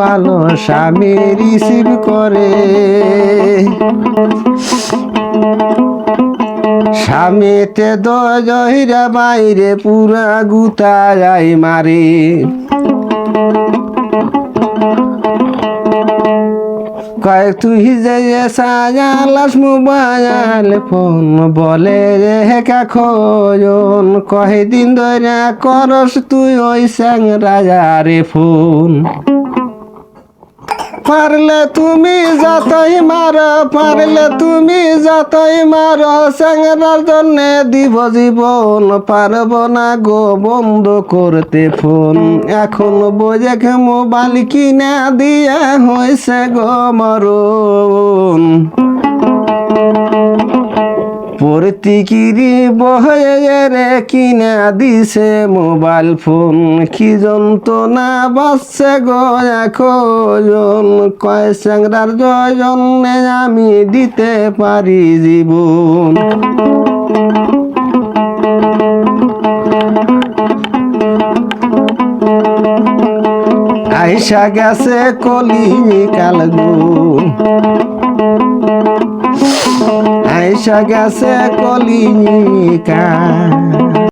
ভালো স্বামী রিসিভ করে। স্বামীতে দহিরা বাইরে পুরা গুতা যাই মারে। কয়েক তুই যে সাজালাস মোবাইল ফোন বলে রে হেকা খোজন। কহে দিন ধরে করস তুই ওই স্যাং রাজারে ফোন। পারলে তুমি যতই মার, পারলে তুমি যতই মার স্যাংরার জন্য দিব জীবন, পারব না গো বন্ধ করতে ফোন। এখন বোঝে মোবাইল কিনা দিয়া হয়েছে গো মরণ। প্রতিকিরি বহে রে কিনা দিছে মোবাইল ফোন। কি যন্ত্রণা বাসছে গো এখন কয় স্যাংরার জন্যে আমি দিতে পারি জীবন। আইসা গেছে কলি কালগু আইসা গেছে কলিকা